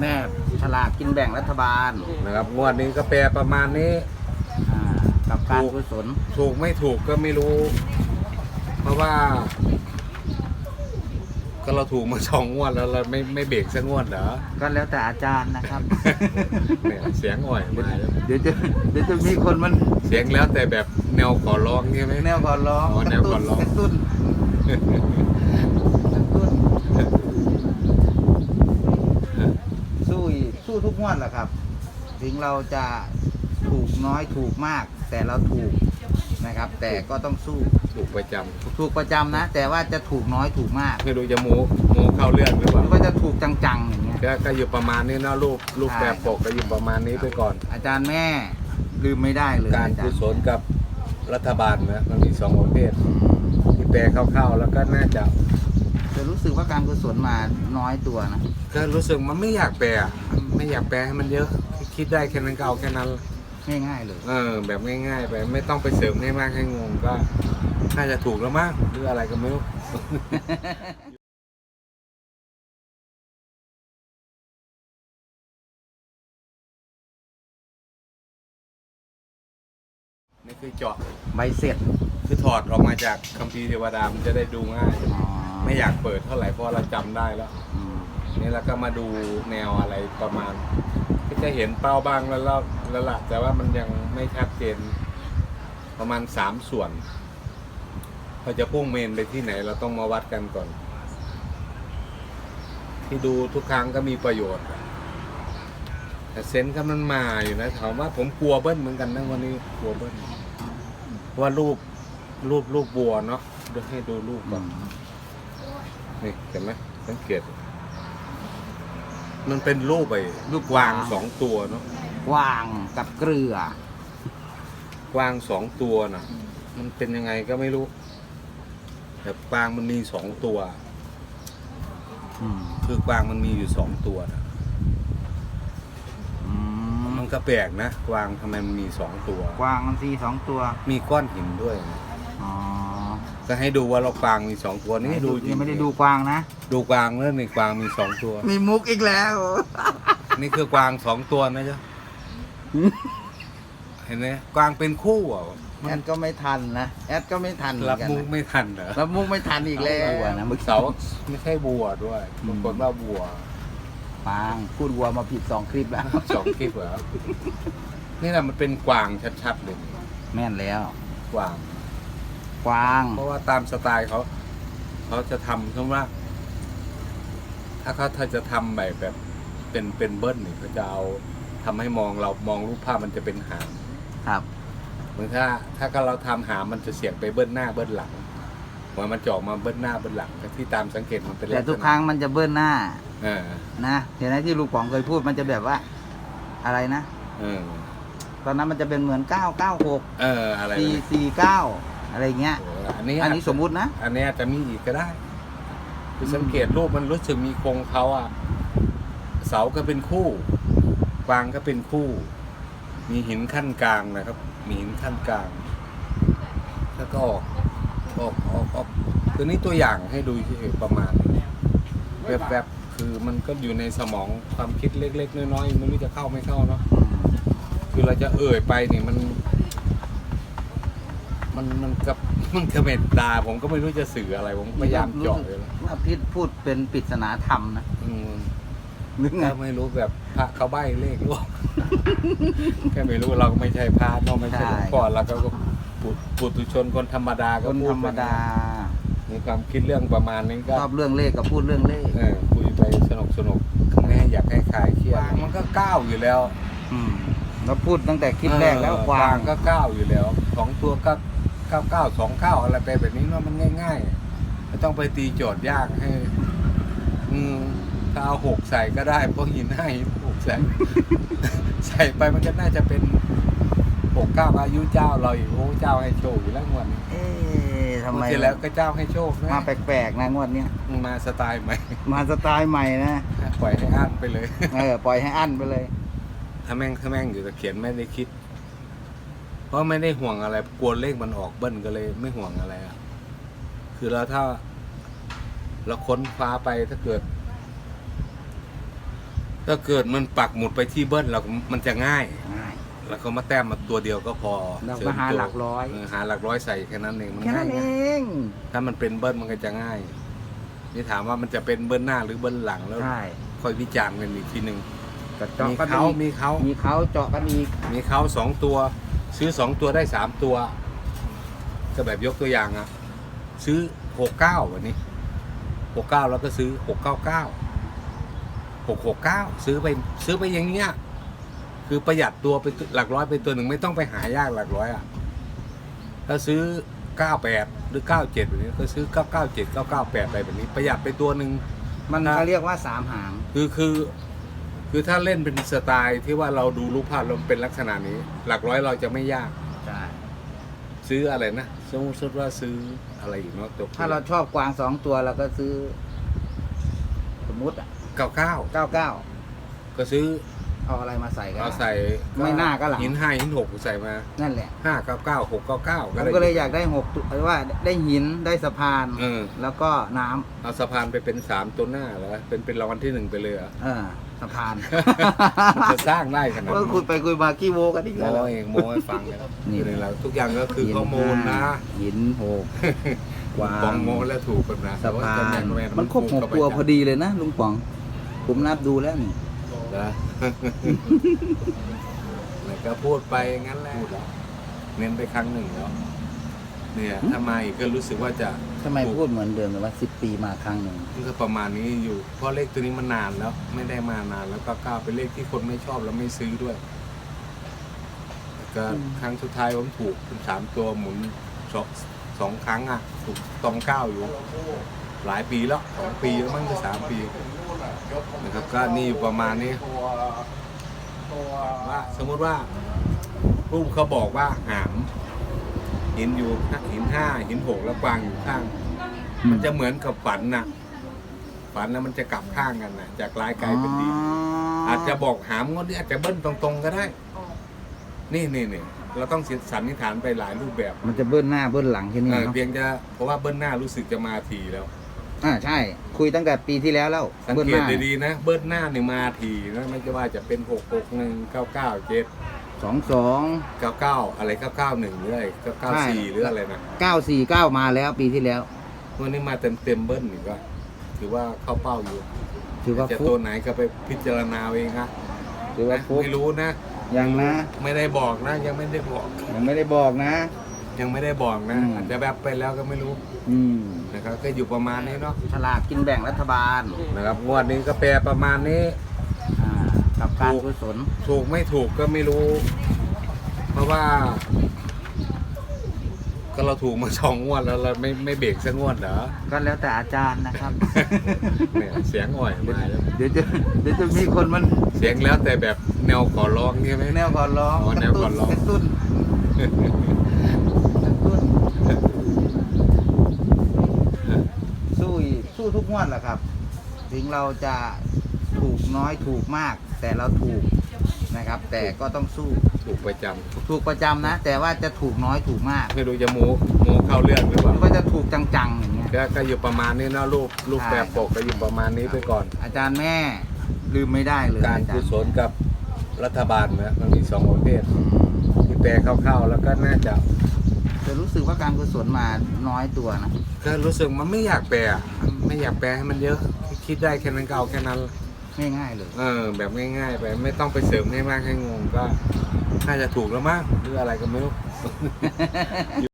แม่ฉลากกินแบ่งรัฐบาลนะครับ งวดนี้ก็แปลประมาณนี้ อ่ากับการกุศลถูกไม่ถูกก็ไม่รู้ เพราะว่า ก็เราถูกมาสองงวดแล้วเราไม่ไม่เบรกสักงวดเหรอก็แล้วแต่อาจารย์นะครับ เนี่ยเสียงอ่อยมาแล้วเดี๋ยวจะเดี๋ยวจะมีคนมันเสียงแล้วแต่แบบแนวขอร้องใช่ไหม แนวก่อนร้องอ๋อกแนระวตุ้ก่อนนร้อง กระตุ้นกระตุ้นสู้อีกสู้ทุก งวดแหละครับ ถึงเราจะถูกน้อยถูกมาก แต่เราถูกนะครับ แต่ก็ต้องสู้ถูกประจถูกประจำนะ แต่ว่าจะถูกน้อยถูกมากำไม่รู้จะโมโมเข้าเรื่องหรือเปหล่ารือว่าจะถูกจังๆอย่างเงี้ย ก็ก็อยู่ประมาณนี้เนอะรูปรูปแบบปกก็อยู่ประมาณนี้ไปก่อน อาจารย์แม่ลืมไม่ได้เลยการอจกุย์ศลกับรัฐบาลนะมันมีสองประเภท ที่แปลคร่าวๆแล้วก็น่าจะ จะรู้สึกว่าการกุศลมาน้อยตัวนะก็รู้สึกมันไม่อยากแปลอะไม่อยากแปลให้มันเยอะ คิดได้แค่นั้นก็เอาแค่นั้น ง่ายๆเลยเออ แบบง่ายๆไปไม่ต้องไปเสริมให้มากให้งงก็น่าจะถูกแล้วมั้งหรืออะไรก็ไม่รู้ นี่คือเจาะใบเสร็จคือถอดออกมาจากคัมภีร์เทวดามันจะได้ดูง่าย อ๋อ ไม่อยากเปิดเท่าไหร่เพราะเราจำได้แล้ว อืมนี่แล้วก็มาดูแนวอะไรประมาณ ก็จะเห็นเป้าบ้างแล้วแล้วแล้วล่ะแต่ว่ามันยังไม่ชัดเจนประมาณสามส่วนเราจะพุ่งเมนไปที่ไหน เราต้องมาวัดกันก่อน ที่ดูทุกครั้งก็มีประโยชน์ แต่เซนส์ก็มันมาอยู่นะถามว่าผมกลัวเบิ้ลเหมือนกันนะวันนี้กลัวเบิ้ลเพราะว่ารูปรูปรูปบัวเนาะเดี๋ยวให้ดูรูปก่อน นี่เห็นไหมสังเกต มันเป็นรูปไอ้ลูกกวางสองตัวเนาะกวางกับเกลือกวางสองตัวน่ะ มันเป็นยังไงก็ไม่รู้ แต่กวางมันมีสองตัว อืมคือกวางมันมีอยู่สองตัวนะอืมมันก็แปลกนะกวางทำไมมันมีสองตัว กวางมันสีสองตัว มีก้อนหินด้วยนะอ๋อ ก็ให้ดูว่าเรากวางมีสองตัวนี่ดูจริยังไม่ได้ดูกวางนะดูกวางแล้วนี่กวางมีสองตัว มีมุกอีกแล้วนี่คือกวางสองตัวนะจ๊ะเห็นไหมกวางเป็นคู่อะแอดก็ไม่ทันนะแอดก็ไม่ทันเหมือนรับกันมุกนะไม่ทันเหรอรับมุกไม่ทันอีกแล้วบัวนะมึกเสาไม่ใช่บัวด้วยบางคนว่าบัวปางพูดวัวมาผิดสองคลิปแล้ว สองคลิปเหรอนี่แหละมันเป็นกวางชัดๆเลย แม่นแล้ว กวาง กวาง เพราะว่าตามสไตล์เขาเขาจะทำสมมติว่า ถ้าเขาถ้าจะทำแบบแบบเป็นเป็นเบิ้ลเนี่ยเขาจะเอาทำให้มองเรามองรูปภาพมันจะเป็นหางครับเหมือนถ้า ถ้าเราทำหางมันจะเสียงไปเบิ้ลหน้าเบิ้ลหลังเหมือนมันจะออกมาเบิ้ลหน้าเบิ้ลหลังที่ตามสังเกตมันเป็นแต่ทุกครั้งมันจะเบิ้ลหน้าเออนะเห็นไหมที่ลูกป๋องเคยพูดมันจะแบบว่า อะไรนะเออตอนนั้นมันจะเป็นเหมือน996เอออะไรนะ449 อะไรเงี้ยโอ้อันนี้อันนี้สมมุตินะ อันนี้อาจจะมีอีกก็ได้คือสังเกตรูปมันรู้สึกมีโครงเขาอะ เสาก็เป็นคู่กวางก็เป็นคู่ มีหินขั้นกลางนะครับ มีหินขั้นกลาง แล้วก็ออกออกออกออกคือนี่ตัวอย่างให้ดูเฉยๆประมาณนี้แบบแบบคือมันก็อยู่ในสมองความคิดเล็ก ๆ น้อยๆไม่รู้จะเข้าไม่เข้าเนาะคือเราจะเอ่ยไปนี่มัน มันมันกับมันกระเม็ดตา ผมก็ไม่รู้จะสื่ออะไร ผมพยายามเจาะเลยนะว่าพิษพูดเป็นปริศนาธรรมนะอืมหรือไง ก็ไม่รู้แบบพระเขาใบ้เลขหรือเปล่า แค่ไม่รู้เราก็ไม่ใช่พระเนอะไม่ใช่หลวงพ่อเราก็ปุถปุถุชนคนธรรมดาคก็นพูธดรรมดาไปมีความคิดเรื่องประมาณนี้ก็ชอบเรื่องเลขกับพูดเรื่องเลขเออคุยไปสนุกสนุกไม่ให้อยากให้ขายเครียดมันก็ก้าวอยู่แล้ว อืมเราพูดตั้งแต่คลิปแรกแล้วเออกวาง ก็ก้าวอยู่แล้วสองตัวก็ เก้าเก้าสองเก้าอะไรไปแบบนี้เนาะมันง่ายๆไม่ต้องไปตีโจทย์ยากให้อืมถ้าเอาหกใส่ก็ได้เพราะหินให้หกใส่ใส่ไปมันก็น่าจะเป็นหกเก้าอายุเจ้าเราอยู่โอ้เจ้าให้โชคอยู่แล้วงวดนี้เอ๊ะทำงวไมดที่แล้วก็เจ้าให้โชคนะมาแปลกๆนะงวดเนี้ยมาสไตล์ใหม่ มาสไตล์ใหม่นะปล่อยให้อ่านไปเลย เออปล่อยให้อั้นไปเลยถ้าแม่งถ้าแม่งอยู่แต่เขียนไม่ได้คิด เพราะไม่ได้ห่วงอะไรกลัวเลขมันออกเบิ้ลก็เลยไม่ห่วงอะไรอะคือเราถ้าเราค้นฟ้าไปถ้าเกิด ถ้าเกิดมันปักหมุดไปที่เบิ้ลเรามันจะง่าย ง่าย แล้วก็มาแต้มมาตัวเดียวก็พอเราสริมาหาตัวหลักร้อย เหาหลักร้อยใส่แค่นั้นเองมันแค่ง่านั้ยนเอนะงถ้ามันเป็นเบิ้ลมันก็จะง่าย นี่ถามว่ามันจะเป็นเบิ้ลหน้าหรือเบิ้ลหลังแล้ว ใช่ค่อยวิจารณ์กันอีกทีหนึ่งกระเจาะมีก็เขามีมีเขา มีเขาเจาะกันอีกมีเขาสองตัว ซื้อสองตัวได้สามตัว ก็แบบยกตัวอย่างอะซื้อหกเก้าวันนี้หกเก้าแล้วก็ซื้อหกเก้าเก้าหกหกเก้าซื้อไปซื้อไปอย่างเงี้ยคือประหยัดตัวไปหลักร้อยไปตัวหนึ่งไม่ต้องไปหายากหลักร้อยอะถ้าซื้อเก้าแปดหรือเก้าเจ็ดแบบนี้ก็ซื้อเก้าเก้าเจ็ดเก้าเก้าแปดอะไรแบบนี้ ประหยัดไปตัวหนึ่งมันนะเขาเรียกว่าสามหาง คือคือ คือถ้าเล่นเป็นสไตล์ที่ว่าเราดูรูปภาพแล้วมันเป็นลักษณะนี้ หลักร้อยเราจะไม่ยาก ใช่ซื้ออะไรนะสมมติว่าซื้ออะไรอีกเนาะตัวถ้าเราชอบกวางสองตัวเราก็ซื้อ สมมุติอะเก้าเก้าเก้าเก้าก็ซื้อเอาอะไรมาใส่กันเอาใส่ไม่หน้าก็หลังหินห้าหินหกใส่มา นั่นแหละห้าเก้าเก้าหกเก้าเก้าผมก็เลยอยากได้หกตัวว่าได้หินได้สะพานเออแล้วก็น้ำเอาสะพานไปเป็นสามตัวหน้าแล้วเป็นเป็นรางวัลที่หนึ่งไปเลยเหรอเออ สะพานมันจะสร้างได้ขนาดเออนั้นคุยไปคุยมาขี้โมกันอีกโมแล้ว เองโมให้ฟังเลยครับนี่นี่แหละทุกอย่างก็คือข้อมูลนะ หินหกกวางบองโมแล้วถูกกันนะสะพาแต่นว่จะแๆมันครบหกเข้าไปตัวจับพอดีเลยนะลุงป๋อง ผมนับดูแล้วนี่นะแล้วก็พูดไปงั้นแหละเน้นไปครั้งหนึ่งแล้ว เนี่ยถ้ามาอีกก็รู้สึกว่าจะทำไมถูกพูดเหมือนเดิมเลยว่าสิบปีมาครั้งหนึ่งก็ประมาณนี้อยู่เพราะเลขตัวนี้มันนานแล้ว ไม่ได้มานานแล้วก็ก้าวเป็นเลขที่คนไม่ชอบแล้วไม่ซื้อด้วยแล้วก็ครั้งสุดท้ายผมถูกเป็นสามตัวหมุนสองสองครั้งอะถูกตองเก้าอยู่ หลายปีแล้วสองปีแล้วมั้งจะสามปีนะครับก็นี่อยู่ประมาณนี้ว่าสมมุติว่ารูปเขาบอกว่าหาม หินอยู่หินห้าหินหกแล้วกวางอยู่ข้าง มันจะเหมือนกับฝันนะฝันแล้วมันจะกลับข้างกันนะจากร้ายกลายเป็นดี อาจจะบอกหามงวดนี้อาจจะเบิ้ลตรงๆก็ได้ นี่นี่นี่เราต้องสันนิษฐานไปหลายรูปแบบมันจะเบิ้ลหน้าเบิ้ลหลังแค่นี้เออเนาะเพียงจะเพราะว่าเบิ้ลหน้ารู้สึกจะมาทีแล้ว อ่าใช่ คุยตั้งแต่ปีที่แล้วแล้วสังเบิ้ลเกหตน้าดีๆนะ เบิ้ลหน้าเนี่ยมาทีนะไม่ใช่ว่าจะเป็นหกหกหนึ่งเก้าเก้าเจ็ด สองสองเก้าเก้าอะไรเก้าเก้าหนึ่งหรืออะไรเก้าเก้าสี่หรืออะไรนะเก้าสี่เก้ามาแล้วปีที่แล้ว วันนี้มาเต็มเต็มๆเบิ้ลนี่ก็ถือว่าเข้าเป้าอยู่ถือว่าจะฟุตัวกไหนก็ไปพิจารณาเอาเองฮะถือว่านะฟุกไม่รู้นะ ยังนะ ไม่ได้บอกนะ ยังไม่ได้บอก ยังไม่ได้บอกนะ ยังไม่ได้บอกนะอืม อาจจะแบบไปแล้วก็ไม่รู้อืมนะครับก็อยู่ประมาณนี้เนาะฉลากกินแบ่งรัฐบาลนะครับงวดนี้ก็แปลประมาณนี้อ่า กับการถูกกุศลถูกไม่ถูกก็ไม่รู้ เพราะว่า ก็เราถูกมาสองงวดแล้วเราไม่ไม่เบรกสักงวดเหรอก็แล้วแต่อาจารย์นะครับ เนี่ยเสียงอ่อยมาแล้วเดี๋ยวจะเดี๋ยวจะมีคนมันเสียงแล้วแต่แบบแนวขอร้องใช่ไหม แนวก่อนร้องอ๋อกแนระวก่ตุ้อนนร้องกระตุ้นกระตุ้นสู้อีกสู้ทุกงวดแหละครับ ถึงเราจะ ถูกน้อยถูกมาก แต่เราถูกนะครับ แต่ก็ต้องสู้ถูกประจำถูกประจำนะ แต่ว่าจะถูกน้อยถูกมากไม่รู้จะโมโมเข้าเรื่องหรือเปล่าก็จะถูกจังๆอย่างเงี้ย ก็ก็อยู่ประมาณนี้เนอะรูปรูปใช่แบบปกก็อยู่ประมาณนี้ไปก่อน อาจารย์แม่ลืมไม่ได้เลยการอาจากุรย์ศลกับรัฐบาลนะมันมีสองประเภทอืมที่แปลคร่าวๆแล้วก็น่าจะแต่รู้สึกว่าการกุศลมาน้อยตัวนะ ก็รู้สึกมันไม่อยากแปลอะไม่อยากแปลให้มันเยอะคิดได้แค่นั้นก็เอาแค่นั้น ง่ายๆเลย เออ แบบง่ายๆไปไม่ต้องไปเสริมให้มากให้งงก็น่าจะถูกแล้วมั้งหรืออะไรก็ไม่รู้